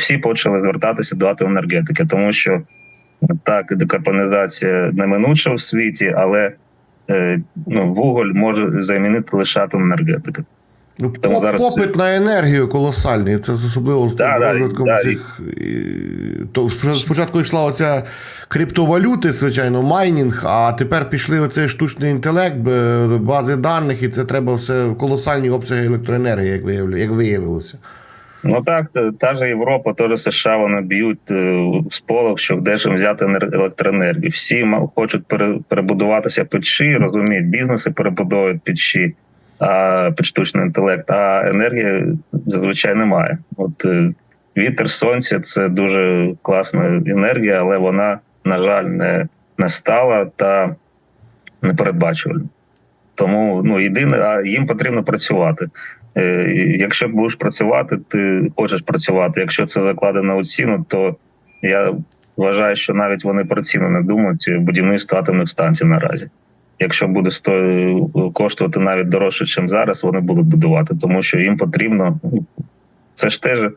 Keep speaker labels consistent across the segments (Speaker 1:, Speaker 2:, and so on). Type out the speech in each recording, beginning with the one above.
Speaker 1: всі почали звертатися до атомної енергетики, тому що так, декарбонізація неминуча в світі, але е, ну, вуголь може замінити лише атомна енергетика.
Speaker 2: Ну,
Speaker 1: Тому зараз-
Speaker 2: попит на енергію колосальний. Це особливо з
Speaker 1: Да, да,
Speaker 2: розвитком
Speaker 1: да,
Speaker 2: цих. і- То спочатку- йшла оця криптовалюти, звичайно, майнінг, а тепер пішли оцей штучний інтелект, бази даних, і це треба все в колосальні обсяги електроенергії, як виявилося.
Speaker 1: Ну так, та, ж Європа, теж США вони б'ють е, в сполох, що де ж взяти енер- електроенергію. Всі хочуть пере, перебудуватися ши, розуміють, бізнеси перебудовують ши, а під штучний інтелект, а енергії зазвичай немає. От е, вітер, сонце це дуже класна енергія, але вона, на жаль, не, не стала та непередбачувальна. Тому ну єдине, а їм потрібно працювати. Е, Якщо будеш працювати, ти хочеш працювати. Якщо це закладено у ціну, то я вважаю, що навіть вони про ціну не думають е, будівництво атомних станцій наразі. Якщо буде сто... коштувати навіть дорожче, ніж зараз, вони будуть будувати, тому що їм потрібно. ну, Це ж теж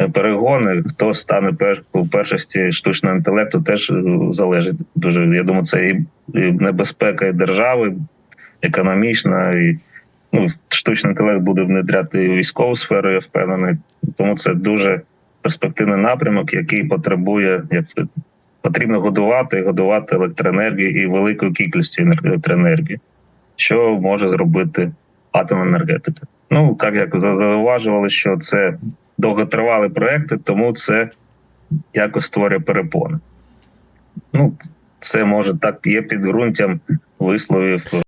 Speaker 1: е, перегони. Хто стане пер... у першості штучного інтелекту, теж е, залежить дуже. Я думаю, це і небезпека і держави, економічна, і ну, штучний інтелект буде внедряти і військову сферу, я впевнений. Тому це дуже перспективний напрямок, який потребує як це потрібно годувати, годувати електроенергію і великою кількістю енер- електроенергії, що може зробити атомна енергетика. Ну як як зауважували, що це довготривалі проекти, тому це якось створює перепони. Ну, це може так є підґрунтям висловів